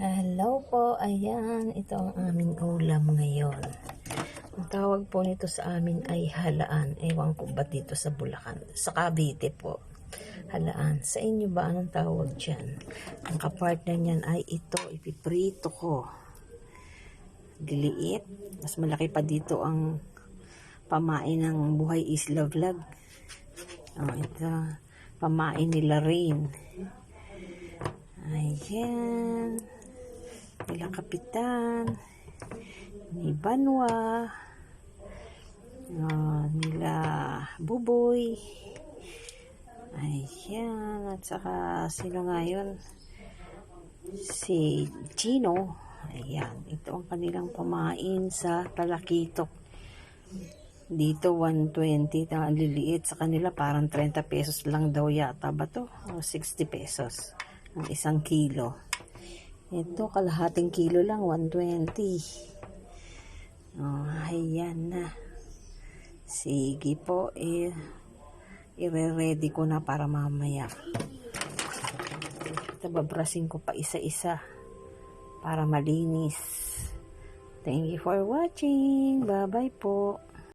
Hello po, ayan, ito ang aming ulam ngayon. Ang tawag po nito sa amin ay halaan. Ewan ko ba dito sa Bulacan? Sa Cavite po. Halaan. Sa inyo ba anong tawag dyan? Ang kapartner niyan ay ito, ipiprito ko. Diliit. Mas malaki pa dito ang pamain ng Buhay Isla Vlog. Oh, ito, pamain nila Rain. Ayan. Nila Kapitan. Ni Banwa. ah, nila Buboy. Ayan. At saka sino nga yun? Si Chino. Ayan. Ito ang kanilang pamain sa Talakitok. Dito 120 ang liliit sa kanila parang 30 pesos lang daw yata ba to? O 60 pesos ang isang kilo. Ito kalahating kilo lang 120. Oh, ayan na. Sige po, eh, ire-ready ko na para mamaya. Ito, babrasin ko pa isa-isa para malinis. Thank you for watching. Bye-bye po.